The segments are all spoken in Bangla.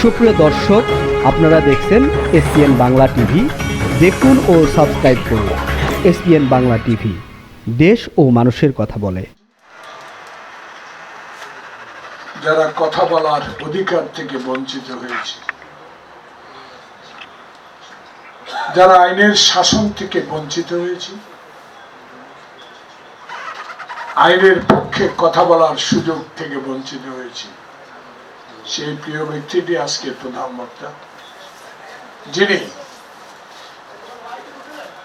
সুপ্রিয় দর্শক, আপনারা দেখছেন এসপিএন বাংলা টিভি। দেখুন ও সাবস্ক্রাইব করুন এসপিএন বাংলা টিভি। দেশ ও মানুষের কথা বলে। যারা কথা বলার অধিকার থেকে বঞ্চিত হয়েছে, যারা আইনের শাসন থেকে বঞ্চিত হয়েছে, আইনের পক্ষে কথা বলার সুযোগ থেকে বঞ্চিত হয়েছে সেই প্রিয় ব্যক্তিটি আজকে প্রধান বক্তা যিনি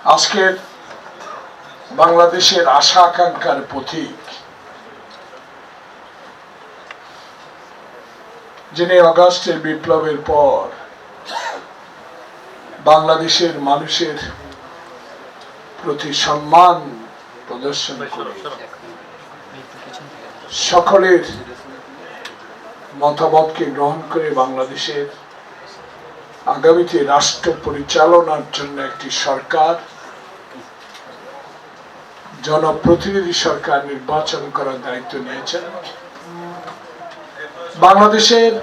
আজকের বাংলাদেশের আশা আকাঙ্ক্ষার পথিক যিনি অগাস্টের বিপ্লবের পর বাংলাদেশের মানুষের প্রতি সম্মান প্রদর্শন করে সকলের মতামতকে গ্রহণ করে বাংলাদেশের আগামীতে রাষ্ট্র পরিচালনার জন্য একটি সরকার, জনপ্রতিনিধি সরকার নির্বাচন করার দায়িত্ব নিয়েছেন। বাংলাদেশের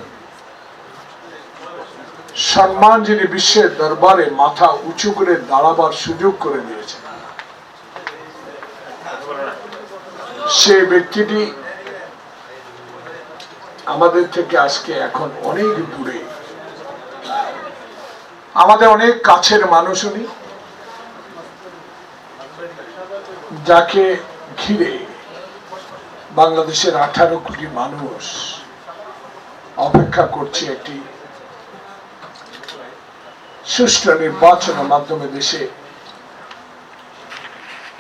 সম্মান যিনি বিশ্বের দরবারে মাথা উঁচু করে দাঁড়াবার সুযোগ করে দিয়েছেন, সে ব্যক্তিটি আমাদের থেকে আজকে এখন অনেক দূরে। আমাদের অনেক কাছের মানুষ উনি যাকে ঘিরে বাংলাদেশের আঠারো কোটি মানুষ অপেক্ষা করছে একটি সুষ্ঠু নির্বাচনের মাধ্যমে দেশে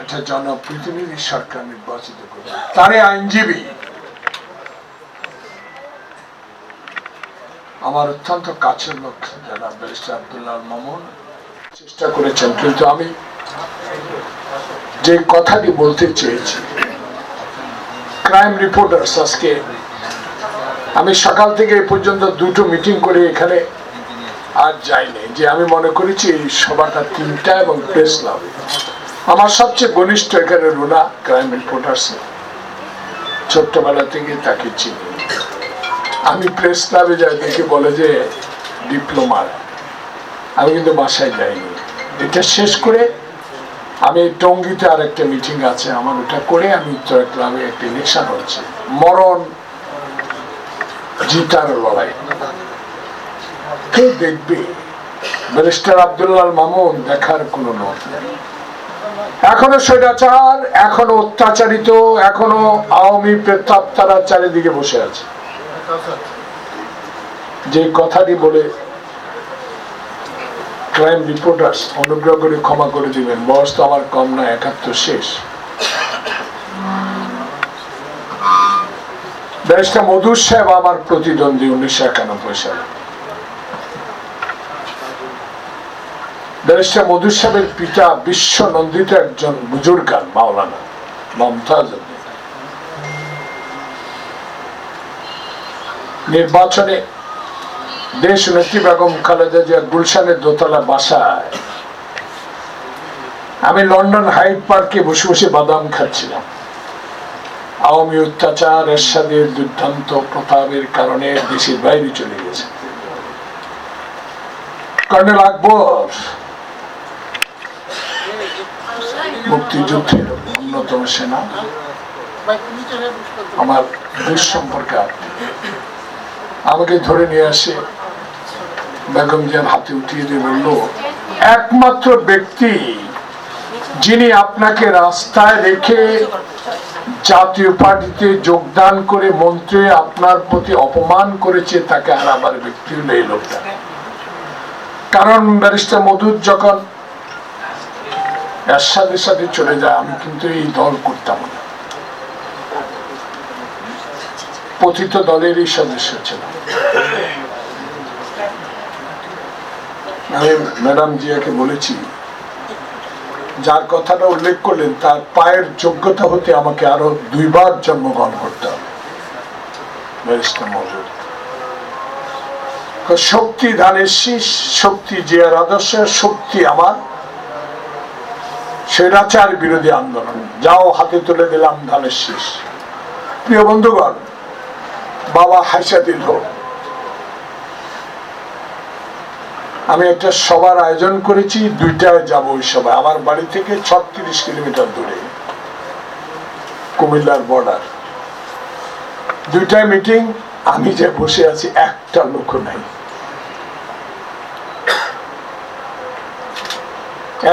একটা জনপ্রতিনিধি সরকার নির্বাচিত করবে। তারে আইনজীবী আমার অত্যন্ত কাছের লোক যারা ব্যারিস্টার আব্দুল্লাহ মামুন। চেষ্টা করেছেন, কিন্তু আমি যে কথাটি বলতে চেয়েছি ক্রাইম রিপোর্টার্স আজকে, আমি সকাল থেকে এ পর্যন্ত দুটো মিটিং করে এখানে আর যাইনি যে আমি মনে করেছি এই সভাটা তিনটা এবং প্রেস ক্লাব আমার সবচেয়ে ঘনিষ্ঠ এখানে রুনা ক্রাইম রিপোর্টার্স ছোট্টবেলা থেকে তাকে চিনি। আমি প্রেস ক্লাবে যাই, দেখে বলে যে ডিপ্লোমার আমি কিন্তু বাসায় যাইনি। এটা শেষ করে আমি টঙ্গিতে আর একটা মিটিং আছে, আমার ওটা করে আমি উত্তরা ক্লাবে একটা ইলেকশন হচ্ছে। মরণ জিতার লড়াই। কে দেখবে? ব্যারিস্টার আব্দুল্লাহ মামুন, দেখার কোন নথ এখনও স্বৈরাচার, এখনও অত্যাচারিত, এখনও আওয়ামী প্রেতাপ তারা চারিদিকে বসে আছে। যে কথাটি বলে ক্রাইম রিপোর্টার্স অনুগ্রহ করে ক্ষমা করে দিবেন। বয়স তো আমার কম না, একাত্তর শেষ। ব্যারিস্টার মধুর সাহেব আমার প্রতিদ্বন্দ্বী, উনিশশো একানব্বই সালে। ব্যারিস্টার মধুর সাহেবের পিতা বিশ্ব নন্দিত একজন বুজুর্গান, মাওলানা, মমতাজ নির্বাচনে দেশ নেত্রী বেগম খালেদা জিয়া গুলশানের দোতলা বাসায়। আমি লন্ডন হাইড পার্কে বসে বসে বাদাম খাচ্ছিলাম। আওয়ামী অত্যাচার, এরশাদের দুর্দান্ত প্রতাপের কারণে দেশের বাইরে চলে গেছে। কর্নেল আকবর মুক্তিযুদ্ধের অন্যতম সেনা। আমার দুঃসম্পর্কে আমাকে ধরে নিয়ে আসে। বেগম জিয়ার হাতে উঠিয়ে দিয়ে বলল, একমাত্র ব্যক্তি যিনি আপনাকে রাস্তায় রেখে জাতীয় পার্টিতে যোগদান করে মন্ত্রী আপনার প্রতি অপমান করেছে, তাকে হারাবার ব্যক্তি এই লোকটা। কারণ ব্যারিস্টার মধুর যখন এরশাদের সাথে চলে যায়, আমি কিন্তু এই দল করতাম না। পতিত দলেরই সদস্য ছিলাম আমি ম্যাডাম জিয়াকে বলেছি, যার কথাটা উল্লেখ করলেন, তার পায়ের যোগ্যতা হতে আমাকে আরও দুইবার জন্মগ্রহণ করতে হবে। শক্তি ধানের শীষ, শক্তি জিয়ার আদর্শ, শক্তি আমার। স্বৈরাচার বিরোধী আন্দোলন। যাও হাতে তুলে দিলাম ধানের শীষ। প্রিয় বন্ধুগণ বাবা হাসা দিল। আমি একটা সবার আয়োজন করেছি, দুইটায় যাব ওই সভায়। আমার বাড়ি থেকে ছত্রিশ কিলোমিটার দূরে, কুমিল্লার বর্ডার দুইটায় মিটিং আমি যে বসে আছি, একটা লোক নাই।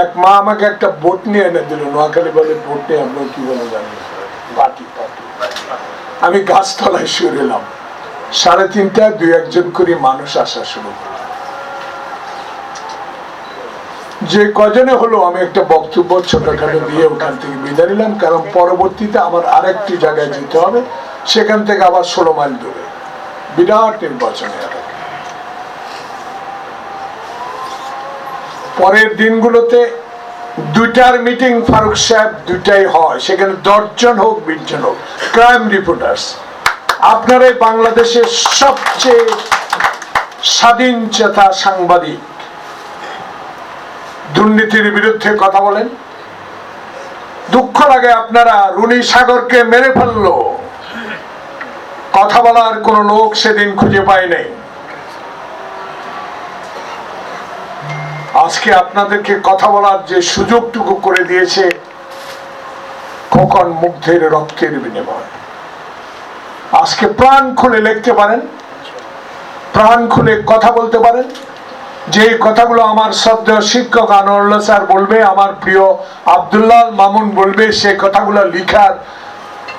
এক মা আমাকে একটা বোট নিয়ে এনে দিল। নোয়াখালী বলে বোট নিয়ে আপনার কি বলে জানি? পাটি আমি গাছতলায় শুয়ে এলাম সাড়ে তিনটায় দুই একজন করে মানুষ আসা শুরু যে কজনে হলো আমি একটা বক্তব্য ছোটখাটো দিয়ে ওখান থেকে বিদায় নিলাম, কারণ পরবর্তীতে আমার আরেকটি জায়গায় যেতে হবে, সেখান থেকে আবার ষোলো মাইল দূরে। বিরাট নির্বাচনে পরের দিনগুলোতে দুইটার মিটিং ফারুক সাহেব দুইটাই হয়। সেখানে দশজন হোক বিশ জন হোক ক্রাইম রিপোর্টার্স আপনারাই বাংলাদেশের সবচেয়ে স্বাধীন চেতা সাংবাদিক। দুর্নীতির বিরুদ্ধে কথা বলেন। দুঃখ লাগে আপনারা রুনি সাগরকে মেরে ফেলল। কথা বলার কোন লোক সেদিন খুঁজে পায় নাই। আজকে আপনাদেরকে কথা বলার যে সুযোগটুকু করে দিয়েছে খোকন মুগ্ধের রক্তের বিনিময়। আজকে প্রাণ খুলে লিখতে পারেন, প্রাণ খুলে কথা বলতে পারেন। যে কথাগুলো আমার শ্রদ্ধেয় শিক্ষক আনোয়ারুল্লাহ স্যার বলবে, আমার প্রিয় আবদুল্লাহ মামুন বলবে, সে কথাগুলো লিখার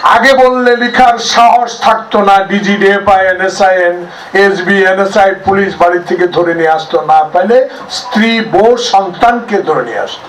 আগে বললে লিখার সাহস থাকতো না ডিজি ডিএফআই এনএসআইএন এসবি এনএসআই পুলিশ বাড়ি থেকে ধরে নিয়ে আসতো না পাইলে স্ত্রী বউ সন্তানকে ধরে নিয়ে আসতো।